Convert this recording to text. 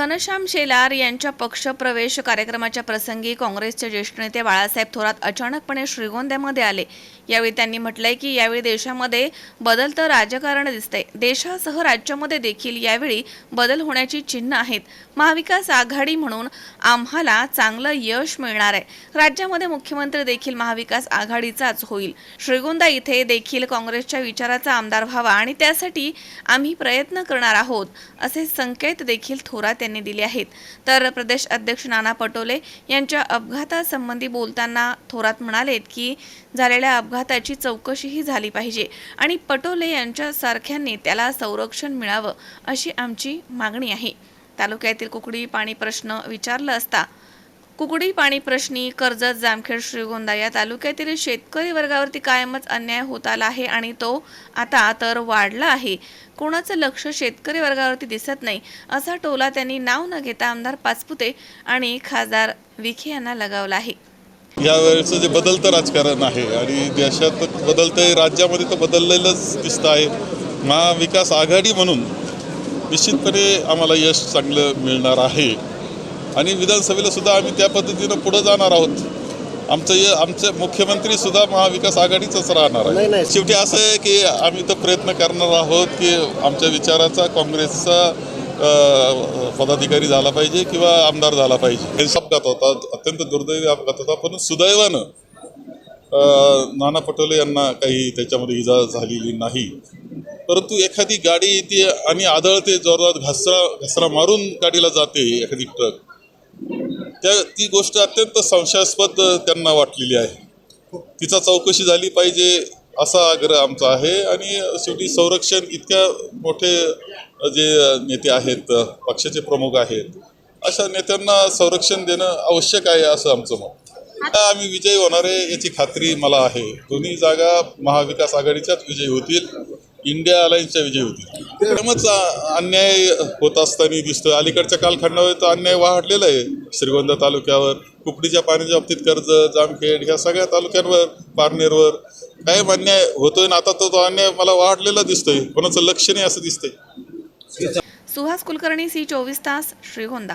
घनश्याम शेलार यांच्या पक्षप्रवेश कार्यक्रमाच्या प्रसंगी काँग्रेसचे ज्येष्ठ नेते बाळासाहेब थोरात अचानकपणे श्रीगोंद्यामध्ये आले. यावेळी त्यांनी म्हटलंय की यावेळी देशामध्ये बदलतं राजकारण दिसतंय. देशासह राज्यामध्ये देखील यावेळी बदल होण्याची चिन्ह आहेत. महाविकास आघाडी म्हणून आम्हाला चांगलं यश मिळणार आहे. राज्यामध्ये मुख्यमंत्री देखील महाविकास आघाडीचाच होईल. श्रीगोंदा इथे देखील काँग्रेसच्या विचाराचा आमदार व्हावा आणि त्यासाठी आम्ही प्रयत्न करणार आहोत असे संकेत देखील थोरात यांनी दिले आहेत. तर प्रदेश अध्यक्ष नाना पटोले यांच्या अपघातासंबंधी बोलताना थोरात म्हणालेत की झालेल्या अपघाताची चौकशीही झाली पाहिजे आणि पटोले यांच्यासारख्यांनी त्याला संरक्षण मिळावं अशी आमची मागणी आहे. तालुक्यातील कुकडी पाणी प्रश्न विचारला असता कुकडी पाणी प्रश्नी कर्जत जामखेड श्रीगोंदा या तालुक्यातील शेतकरी वर्गावरती कायमच अन्याय होत आला आहे आणि तो आता तर वाढला आहे. कोणाचं लक्ष शेतकरी वर्गावरती दिसत नाही असा टोला त्यांनी नाव न घेता आमदार पाचपुते आणि खासदार विखे यांना लगावला आहे. यावेळेचं जे बदलतं राजकारण आहे आणि देशात बदलतंय राज्यामध्ये तर बदललेलंच दिसतं आहे. महाविकास आघाडी म्हणून निश्चितपणे आम्हाला यश चांगलं मिळणार आहे. आणि विधानसभेला सुद्धा आम्ही त्या पद्धतीनं पुढं जाणार आहोत. आमचं आमचे मुख्यमंत्री सुद्धा महाविकास आघाडीचंच राहणार आहे नाही. शेवटी असं आहे की आम्ही तर प्रयत्न करणार आहोत की आमच्या विचाराचा काँग्रेसचा पदाधिकारी झाला पाहिजे किंवा आमदार झाला पाहिजे. हे अपघात होता अत्यंत दुर्दैवी अपघात होता पण सुदैवानं नाना पटोले यांना काही त्याच्यामध्ये इजा झालेली नाही. परंतु एखादी गाडी येते आणि आदळते जोरात घसरा घसरा मारून गाडीला जाते एखादी ट्रक. त्या ती गोष्ट अत्यंत संशयास्पद त्यांना वाटलेली आहे. तिचा चौकशी झाली पाहिजे असा आग्रह आमचा आहे. आणि शेवटी संरक्षण इतक्या मोठे जे नेते आहेत पक्षाचे प्रमुख आहेत अशा नेत्यांना संरक्षण देणं आवश्यक आहे असं आमचं मत. आता आम्ही विजयी होणार आहे याची खात्री मला आहे. दोन्ही जागा महाविकास आघाडीच्याच विजयी होतील इंडिया अलायन्सच्या विजयी होतील. त्यामुळेच अन्याय होत असताना दिसतं अलीकडच्या कालखंडावर तर अन्याय वाढलेला आहे. श्रीगोंदा तालुक्यावर कुकडीच्या पाण्याच्या बाबतीत कर्ज जामखेड ह्या सगळ्या तालुक्यांवर पारनेरवर कायम अन्याय होतोय ना आता तो तो अन्याय मला वाढलेला दिसतोय. कोणाचं लक्ष नाही असं दिसतंय. सुहास कुलकर्णी सी चोवीस तास Shrigonda.